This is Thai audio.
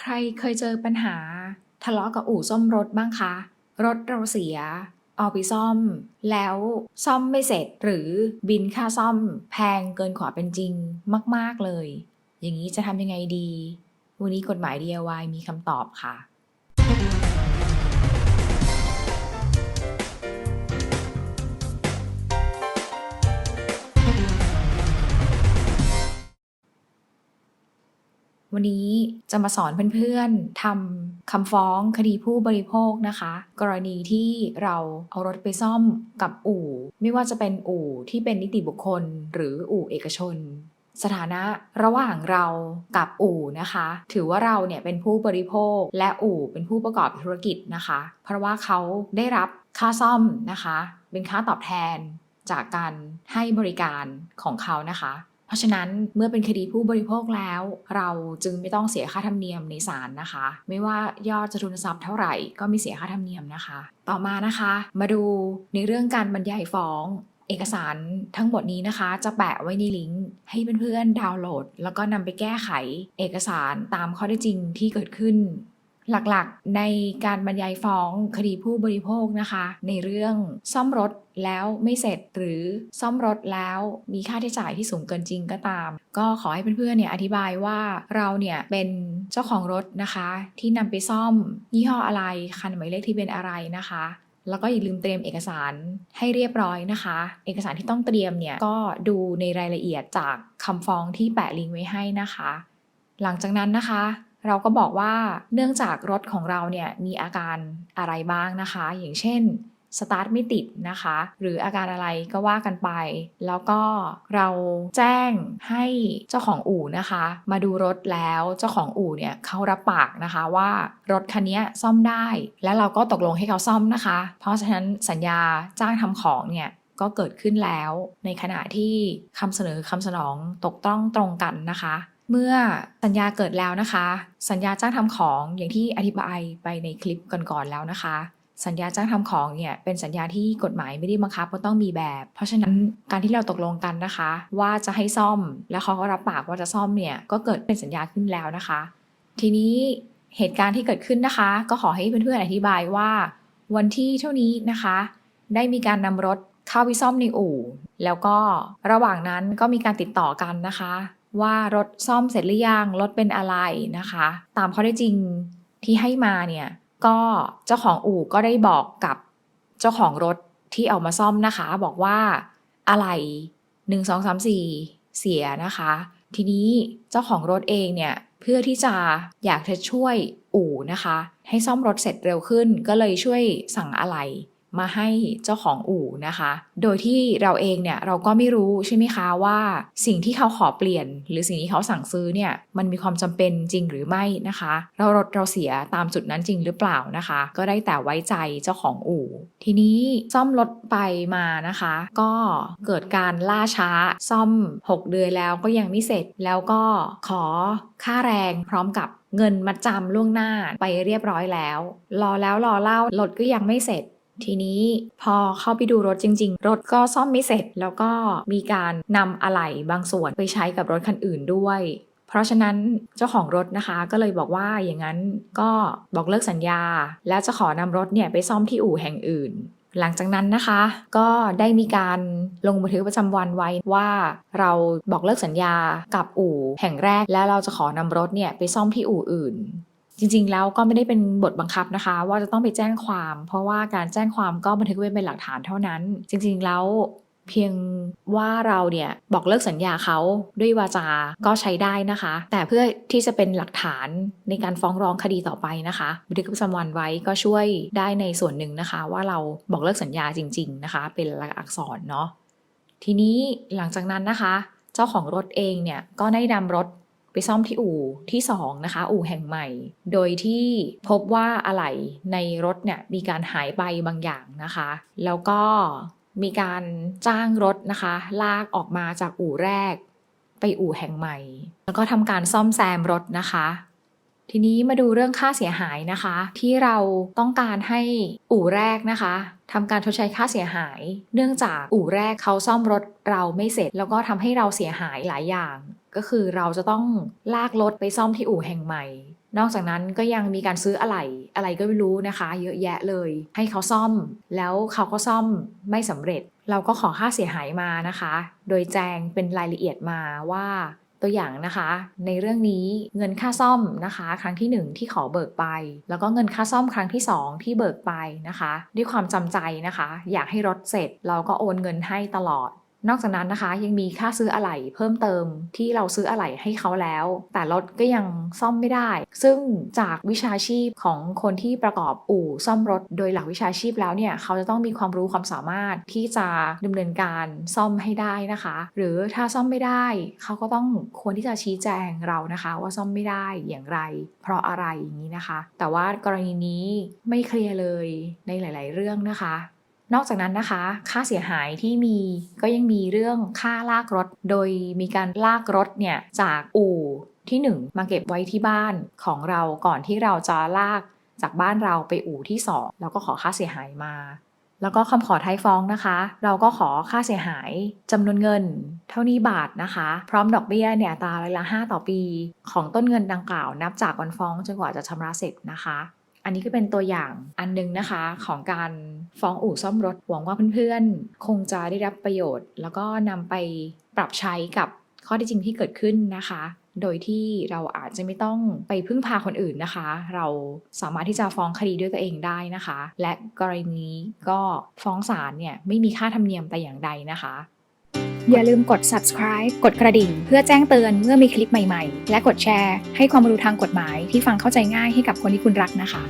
ใครเคยเจอปัญหา ทะเลาะกับอู่ซ่อมรถบ้างคะ รถเราเสีย เอาไปซ่อม แล้วซ่อมไม่เสร็จหรือบินค่าซ่อม แพงเกินขวาเป็นจริงมาก ๆเลย อย่างนี้จะทำยังไงดี วันนี้กฎหมาย DIY มีคำตอบค่ะ วันนี้จะมาสอนเพื่อนๆทำคำฟ้องคดีผู้บริโภคนะคะ กรณีที่เราเอารถไปซ่อมกับอู่ ไม่ว่าจะเป็นอู่ที่เป็นนิติบุคคล หรืออู่เอกชน สถานะระหว่างเรากับอู่นะคะ ถือว่าเราเนี่ยเป็นผู้บริโภคและอู่เป็นผู้ประกอบธุรกิจนะคะ เพราะว่าเขาได้รับค่าซ่อมนะคะ เป็นค่าตอบแทนจากการให้บริการของเขานะคะ เพราะฉะนั้นเมื่อเป็นคดีผู้บริโภคแล้ว เราจึงไม่ต้องเสียค่าธรรมเนียมในศาลนะคะ ไม่ว่ายอดจะทุนทรัพย์เท่าไหร่ก็ไม่เสียค่าธรรมเนียมนะคะ ต่อมานะคะ มาดูในเรื่องการบรรยายฟ้องเอกสารทั้งหมดนี้นะคะ จะแปะไว้ในลิงก์ให้เพื่อนๆดาวน์โหลด แล้วก็นำไปแก้ไขเอกสารตามข้อได้จริงที่เกิดขึ้น หลักๆ ในการบรรยายฟ้องคดีผู้บริโภคนะคะ ในเรื่องซ่อมรถแล้วไม่เสร็จหรือซ่อมรถแล้วมีค่าใช้จ่ายที่สูงเกินจริงก็ตาม ก็ขอให้เพื่อนๆเนี่ยอธิบายว่าเราเนี่ยเป็นเจ้าของรถนะคะ ที่นำไปซ่อมยี่ห้ออะไรคันหมายเลขที่เป็นอะไรนะคะแล้วก็อย่าลืมเตรียมเอกสารให้เรียบร้อยนะคะ เอกสารที่ต้องเตรียมเนี่ยก็ดูในรายละเอียดจากคำฟ้องที่แปะลิงก์ไว้ให้นะคะ หลังจากนั้นนะคะ เราก็บอกว่าเนื่องจากรถของเราเนี่ยมีอาการอะไรบ้างนะคะ อย่างเช่นสตาร์ทไม่ติดนะคะ หรืออาการอะไรก็ว่ากันไป แล้วก็เราแจ้งให้เจ้าของอู่นะคะ มาดูรถแล้วเจ้าของอู่เนี่ยเขารับปากนะคะว่ารถคันนี้ซ่อมได้ แล้วเราก็ตกลงให้เขาซ่อมนะคะ เพราะฉะนั้นสัญญาจ้างทำของเนี่ยก็เกิดขึ้นแล้ว ในขณะที่คำเสนอคำสนองตกต้องตรงกันนะคะ เมื่อสัญญาเกิดแล้วนะคะ สัญญาจ้างทำของอย่างที่อธิบายไปในคลิปก่อนๆแล้วนะคะ สัญญาจ้างทำของเนี่ยเป็นสัญญาที่กฎหมายไม่ได้บังคับว่าต้องมีแบบ เพราะฉะนั้นการที่เราตกลงกันนะคะ ว่าจะให้ซ่อมแล้วเขาก็รับปากว่าจะซ่อมเนี่ยก็เกิดเป็นสัญญาขึ้นแล้วนะคะ ทีนี้เหตุการณ์ที่เกิดขึ้นนะคะ ก็ขอให้เพื่อนๆอธิบายว่า วันที่เท่านี้นะคะ ได้มีการนำรถเข้าไปซ่อมในอู่ แล้วก็ระหว่างนั้นก็มีการติดต่อกันนะคะ ว่ารถซ่อมเสร็จหรือยังรถเป็นอะไรนะคะ ตามข้อได้จริงที่ให้มาเนี่ยก็เจ้าของอู่ก็ได้บอกกับเจ้าของรถที่เอามาซ่อมนะคะ บอกว่าอะไรหนึ่งสองสามสี่เสียนะคะ ทีนี้เจ้าของรถเองเนี่ยเพื่อที่จะอยากจะช่วยอู่นะคะ ให้ซ่อมรถเสร็จเร็วขึ้น ก็เลยช่วยสั่งอะไร มาให้เจ้าของอู่นะคะ โดยที่เราเองเนี่ยเราก็ไม่รู้ใช่ไหมคะว่า สิ่งที่เขาขอเปลี่ยน หรือสิ่งที่เขาสั่งซื้อเนี่ยมันมีความจำเป็นจริงหรือไม่นะคะ เรารถเราเสียตามจุดนั้นจริงหรือเปล่านะคะ ก็ได้แต่ไว้ใจเจ้าของอู่ ทีนี้ซ่อมรถไปมานะคะ ก็เกิดการล่าช้าซ่อม 6 เดือนแล้วก็ยังไม่เสร็จแล้วก็ขอค่าแรงพร้อมกับเงินมัดจำล่วงหน้าไปเรียบร้อยแล้ว รอแล้วรอเล่ารถก็ยังไม่เสร็จ ทีนี้พอเข้าไปดูรถจริง ๆ รถก็ซ่อมไม่เสร็จ แล้วก็มีการนำอะไหล่บางส่วนไปใช้กับรถคันอื่นด้วย เพราะฉะนั้นเจ้าของรถนะคะก็เลยบอกว่าอย่างนั้นก็บอกเลิกสัญญา แล้วจะขอนำรถเนี่ยไปซ่อมที่อู่แห่งอื่นหลังจากนั้นนะคะ ก็ได้มีการลงบันทึกประจำวันไว้ว่า เราบอกเลิกสัญญากับอู่แห่งแรก แล้วเราจะขอนำรถเนี่ยไปซ่อมที่อู่อื่น จริงๆ แล้วก็ไม่ได้เป็นบทบังคับนะคะ ว่าจะต้องไปแจ้งความ เพราะว่าการแจ้งความก็บันทึกไว้เป็นหลักฐานเท่านั้น จริงๆ แล้วเพียงว่าเราเนี่ยบอกเลิกสัญญาเขาด้วยวาจาก็ใช้ได้นะคะ แต่เพื่อที่จะเป็นหลักฐานในการฟ้องร้องคดีต่อไปนะคะบันทึกประจำวันไว้ก็ช่วยได้ในส่วนหนึ่งนะคะ ว่าเราบอกเลิกสัญญาจริง ๆ นะคะ เป็นลายลักอักษรเนาะทีนี้หลังจากนั้นนะคะ เจ้าของรถเองเนี่ยก็ได้นำรถ ไปซ่อมที่อู่ที่2นะคะอู่แห่งใหม่ โดยที่พบว่าอะไหล่ในรถเนี่ยมีการหายไปบางอย่างนะคะ แล้วก็มีการจ้างรถนะคะ ลากออกมาจากอู่แรก ไปอู่แห่งใหม่ แล้วก็ทำการซ่อมแซมรถนะคะ ทีนี้มาดูเรื่องค่าเสียหายนะคะ ที่เราต้องการให้อู่แรกนะคะทำการชดใช้ค่าเสียหาย เนื่องจากอู่แรกเขาซ่อมรถเราไม่เสร็จ แล้วก็ทำให้เราเสียหายหลายอย่าง ก็คือเราจะต้องลากรถไปซ่อมที่อู่แห่งใหม่ นอกจากนั้นก็ยังมีการซื้ออะไหล่อะไรก็ไม่รู้นะคะ เยอะแยะเลย ให้เขาซ่อม แล้วเขาก็ซ่อมไม่สำเร็จ เราก็ขอค่าเสียหายมานะคะ โดยแจ้งเป็นรายละเอียดมาว่าตัวอย่างนะคะ ในเรื่องนี้เงินค่าซ่อมนะคะ ครั้งที่ 1 ที่ขอเบิกไป แล้วก็เงินค่าซ่อมครั้งที่ 2 ที่เบิกไปนะคะ ด้วยความจำใจนะคะ อยากให้รถเสร็จเราก็โอนเงินให้ตลอด นอกจากนั้นนะคะยังมีค่าซื้ออะไหล่เพิ่มเติมที่เราซื้ออะไหล่ให้เขาแล้ว แต่รถก็ยังซ่อมไม่ได้ ซึ่งจากวิชาชีพของคนที่ประกอบอู่ซ่อมรถ โดยหลักวิชาชีพแล้วเนี่ยเขาจะต้องมีความรู้ความสามารถที่จะดำเนินการซ่อมให้ได้นะคะ หรือถ้าซ่อมไม่ได้ เขาก็ต้องควรที่จะชี้แจงเรานะคะ ว่าซ่อมไม่ได้อย่างไร เพราะอะไรอย่างนี้นะคะ แต่ว่ากรณีนี้ไม่เคลียร์เลยในหลาย ๆ เรื่องนะคะ นอกจากนั้นนะคะ ค่าเสียหายที่มีก็ยังมีเรื่องค่าลากรถ โดยมีการลากรถเนี่ยจากอู่ที่ 1 มาเก็บไว้ที่บ้านของเราก่อนที่เราจะลากจากบ้านเราไปอู่ที่ 2 แล้วก็ขอค่าเสียหายมา แล้วก็คำขอท้ายฟ้องนะคะ เราก็ขอค่าเสียหายจำนวนเงิน เท่านี้บาทนะคะ พร้อมดอกเบี้ยเนี่ยตาร้อยละ5ต่อปี ของต้นเงินดังกล่าวนับจากวันฟ้องจนกว่าจะชำระเสร็จนะคะ อันนี้ก็เป็นตัวอย่างอันหนึงนะคะของการฟ้องอู่ซ่อมรถหวังว่าเพื่อนๆ คงจะได้รับประโยชน์ แล้วก็นำไปปรับใช้กับข้อท็จจริงที่เกิดขึ้นนะคะ โดยที่เราอาจจะไม่ต้องไปพึ่งพาคนอื่นนะคะ เราสามารถที่จะฟ้องคดีด้วยตัวเองได้นะคะ และกรณีนี้ก็ฟ้องศาลเนี่ยไม่มีค่าธรรมเนียมแต่อย่างใดนะคะ อย่าลืมกด subscribe กดกระดิ่ง เพื่อแจ้งเตือนเมื่อมีคลิปใหม่ๆ และกดแชร์ ให้ความรู้ทางกฎหมายที่ฟังเข้าใจง่ายให้กับคนที่คุณรักนะคะ